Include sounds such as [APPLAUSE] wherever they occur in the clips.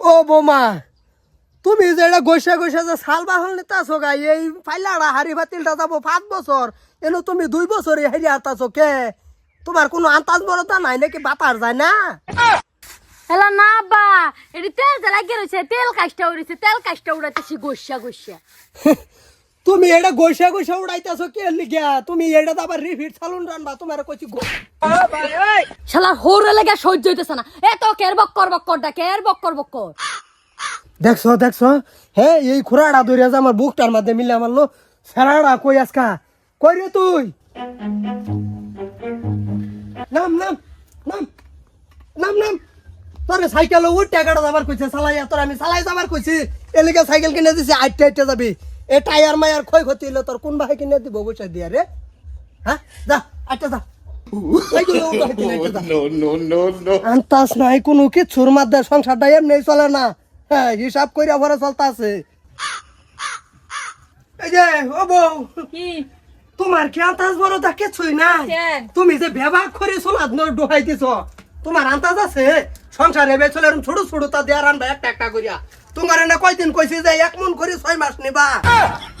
ও বোমা তুমি যে এটা গৈসা গৈসা যে সাল বাহল নিতাছো গা এই ফাইলাড়া হারি ভাতিলটা যাব পাঁচ বছর এনো তুমি দুই বছর হেরি আতাছো কে? তোমার কোনো আন্তাজ বড়তা নাই নাকি? বাতার যায় না? হেলা না বা এটি তেল লাগিয়ে রয়েছে তেল কাজটা উড়েছে তেল কাজটা উড়াইতেছি গোসা গোসা তুমি এটা গৈসা গৈসা উড়াইতাছো কে লিগিয়া তুমি এটা আবার রিফিট সালুন রানবা তোমার কইছি গো শালা হোরে লেগে সহ্য হইতেছে না। এ তো কের বক্কর বক্কর ডাকে এর বক্কর বক্কর? দেখছ দেখছ? হে এই খুরাড়া ধরে যে আমার বুকটার মধ্যে মিলে আমার লো। ফেরাড়া কই আজকা? কই রে তুই? নাম নাম নাম নাম নাম। তোরে সাইকেল উঠ টাকাটা যাবার কইছে চালাই তোর আমি চালাই যাবার কইছি। এলিকে সাইকেল কিনে দিছি আইটে আইটে যাবি। এ টায়ার মায়ার ক্ষয় ক্ষতি হইল তোর কোন ভাই কিনে দিব বসে দিয়া রে? হ্যাঁ? যা আইটে যা. [LAUGHS] আন্তাস নাই কোনো কিছুর মধ্যে সংসারটা এমনি চলে না। হ্যাঁ হিসাব কইরা ভরে চলতেছে। এই যে ও বউ কি? তোমার কি আন্তাজ বড় তা কিছুই নাই? তুমি যে ব্যবহার করে নয় ডোহাই দিছ তোমার আন্তাজ আছে? সংসারে বেচলে ছোট ছোট তা দেয়ার আনবা একটা একটা করিয়া। তোমার এনে কয়দিন কইছি যে এক মন করে ছয় মাস নিবা?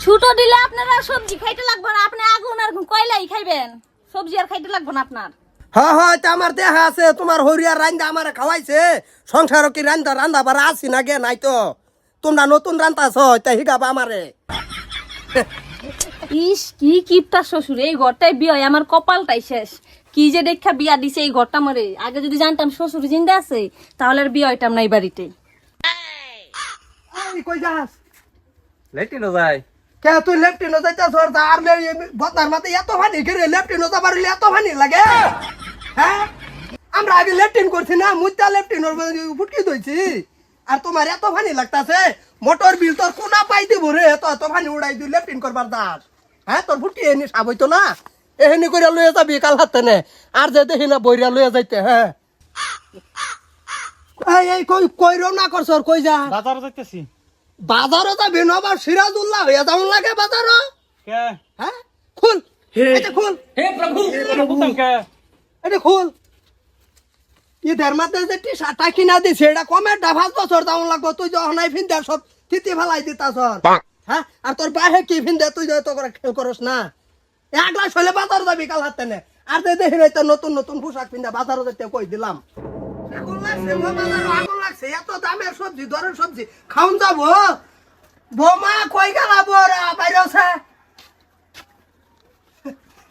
ছোট দিলে আপনারা সবজি খাইতে লাগবে না আপনি আগুন আর কয়লাই খাইবেন? সবজি আর খাইতে লাগবে না আপনার। হ্যাঁ হ্যাঁ তা আমার দেহা আছে তোমার হরিয়ার রান্দা আমার খাওয়াইছে সংসার কি রান্দা রান্দা বারা আছি না গে নাই তো। তোমরা নতুন রান্তাছ তা হিগাবা আমারে। ইস কি কিপটা শ্বশুর এই ঘরটাই বিয়ে আমার কপালটাই শেষ। কি যে দেখা বিয়া দিছে এই ঘরটা মরে আগে যদি জানতাম শ্বশুর জিন্দা আছে তাহলে আর বিয়ে হইতাম না এই বাড়িতে। এই কই যাস? লেটিনো যায়। কে তুই লেফটিনো যাইতাছ? আর মে বদনার মাতে এত ভানি করে লেফটিনো যাবার এত ভানি লাগে। হ্যাঁ? আমরা আগে লেফটিন করছি না মুদ্দা লেফটিনোর ফুটকি দইছি আর তোমার এত ভানি লাগতাছে মোটর বিল তোর কোনা পাই দিব রে? এত এত ভানি উড়াই তুই লেফটিন করবার দাস। হ্যাঁ তোর ফুটকি এনে সাব হইতো না? এহেনি করে লইয়া যাবি কাল হাতে নে। আর যে দেখি না বইরা লইয়া যাইতে হ্যাঁ? এই এই কই কই রওনা করছ কই যা? বাজার যাইতেছি। বাজারও যাবি না আবার সিরাজুল্লাহ হইয়া যাওয়ার লাগে বাজারও কে? হ্যাঁ? খুল। এটা খুল। বুতাম কে এটা খুল। ঈদের মাঝে যে টি শার্টটা কিনা দিছে এটা কমে ডাভাস বছর দাম লাগবো তুই যখন নাই ফিনতে সব থিতি ফেলাই দিতা সর হ্যাঁ? আর তোর বাহে কি ফিনতে তুই তো করে খেল করস না। এক লাখ হলে বাজার যাবি কাল হাতে নে। আর যে দেখি নতুন নতুন পোশাক পিন্ধা বাজারও যেতে কই দিলাম। লাগছে এত দামের সবজি দরের সবজি। খাউন যাব? বোমা কই গেলা বোরা? বাইরে আছে।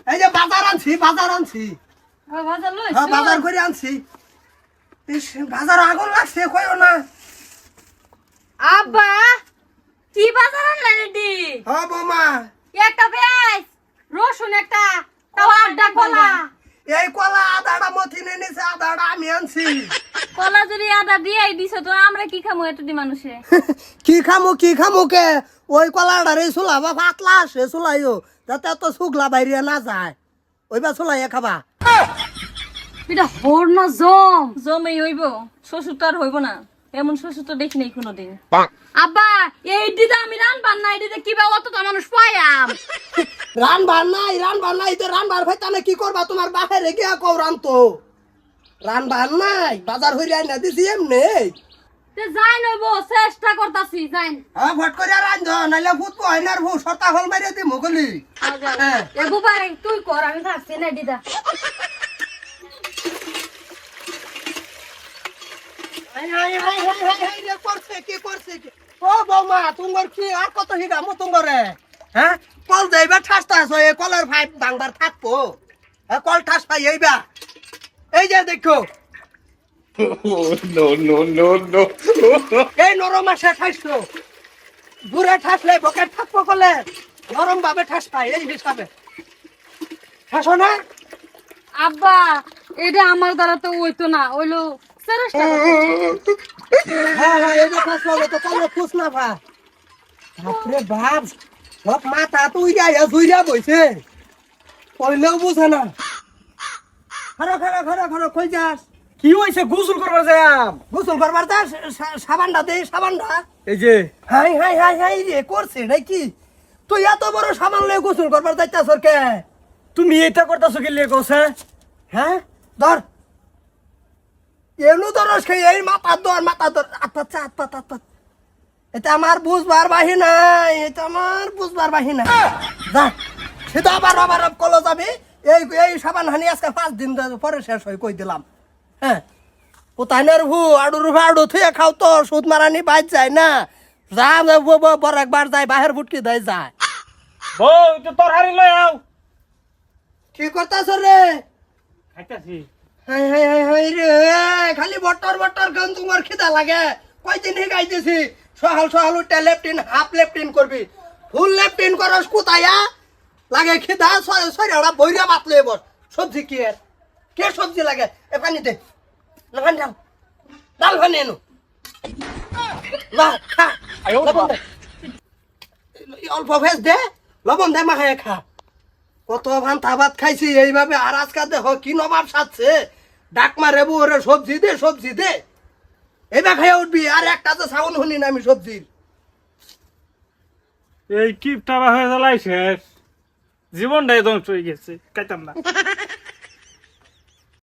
এই যে বাজার আনছি বাজার আনছি। হ্যাঁ বাজার করে আনছি। বাজার আগুন লাগছে কইও না। আব্বা কি বাজার আনলেন এটি? হ বোমা। একটা পেঁয়াজ রসুন একটা তাও আড্ডা কলা। এই কলা আদাটা মথিনে নিছে আদাটা আমি আনছি। কলা যদি আদা দিয়ে দিছো তো আমরা কি খামো এতটি মানুষে? [LAUGHS] কি খামু কি খামু কে? ওই কলাটা রে সুলা বা পাতলা আসে সুলাইও যাতে এত শুকলা বাইরে না যায়। ওইবা চুলাইয়া খাবা। এটা হর না জম। জমে হইব শ্বশুর তো আর হইব না। এমন শ্বশুর তো দেখি নাই কোনোদিন। আব্বা এই দিদা আমি রানবার না এই দিদা কি বা অত মানুষ পায়াম। রান বার নাই রান বার নাই তো রান বার ভাইতানে কি করবা? তোমার বাপের গিয়া কও রান তো। রান বার নাই বাজার হইলে না দিছি এমনি। তে যাই নইব চেষ্টা করতাছি যাই। হ্যাঁ ভট করে রান ধ নাইলে ভূত কয় না ভূত সতা হল মারিয়া দি মুগলি হ্যাঁ। এ বুবারে তুই কর আমি থাকছি না দিদা হাই হাই হাই হাই হাই হাই রে করছে কি করছে কি? ও বৌমা তোমার কি? আর কত হিগামো তোমারে হ্যাঁ? কল যাইবা আছো এই কলের ভাই বাংবার থাকব। হ্যাঁ কল ঠাস পাই এইবা। এই যে দেখো। no, no, no, no. এই নরম মাসে ঠাসলো দূরে ঠাসলে বকে থাকব কলে। নরম ভাবে ঠাস পাই এই হিসাবে। ঠাসো না? আব্বা এটা আমার দ্বারা তো হইতো না। হইল চেষ্টা হ্যাঁ হ্যাঁ এই যে ঠাসলো তো কলে না ভা বাপরে বাপ সব মাথা তো উইরা ইয়া জুইরা বইছে। কইলেও বুঝে না। খারো খারো খারো খারো কই যাস? কি হইছে? গোসল করবার যাম গোসল করবার দা সাবানটা দে সাবানটা। এই যে। হাই হাই হাই হাই রে করছে নাকি? তুই এত বড় সাবান লয়ে গোসল করবার যাইতাছ কে? তুমি এটা করতেছো কি লিয়ে কইছে হ্যাঁ? ধর। এমনি তো রস খাই এই মাথা দর মাথা দর আত্মা আত্মা আত্মা এটা আমার বুঝবার বাহি নাই এটা আমার বুঝবার বাহি নাই। যা সেটা আবার আবার কলো যাবে। এই এই সাবান হানি আজকে পাঁচ দিন পরে শেষ হয়ে কই দিলাম। হ্যাঁ। কোথায় না ভু আড়ু রুফা আড়ু থুয়ে খাও তো সুদ মারানি বাইর যায় না। যা বর একবার যায় বাহের ফুটকি দেয় যায় বউ তো তোর হারি লই আও। কি করতাছ রে? খাইতাছি। হাই হাই হাই হাই রে খালি বটর বটর গান তোমার খিদা লাগে। কয়দিন হে গাইতেছি? সহাল সহাল উঠে লেফটিন হাফ লেফটিন করবি। ফুল লেফটিন করস কোথায়া লাগে খিদা সরি ওরা বইরা বাতলে বস। সবজি কি এর? কে সবজি লাগে? এ পানি দে। না পানি ডাল ডাল পানি এনো। না খা। দে। অল্প ভেজ দে লবণ দে মাখায় খা। কত ভান ভাত খাইছি এইভাবে আর আজকা দেখো কি নবাব সাজছে। ডাক মারে ওরে সবজি দে সবজি দে। এবার খাইয়া উঠবি আর একটা তো সাউন হলি না আমি সবজির। এই কিপটা বা হয়ে জ্বালাই শেষ জীবনটাই ধ্বংস হয়ে গেছে খাইতাম না। [LAUGHS]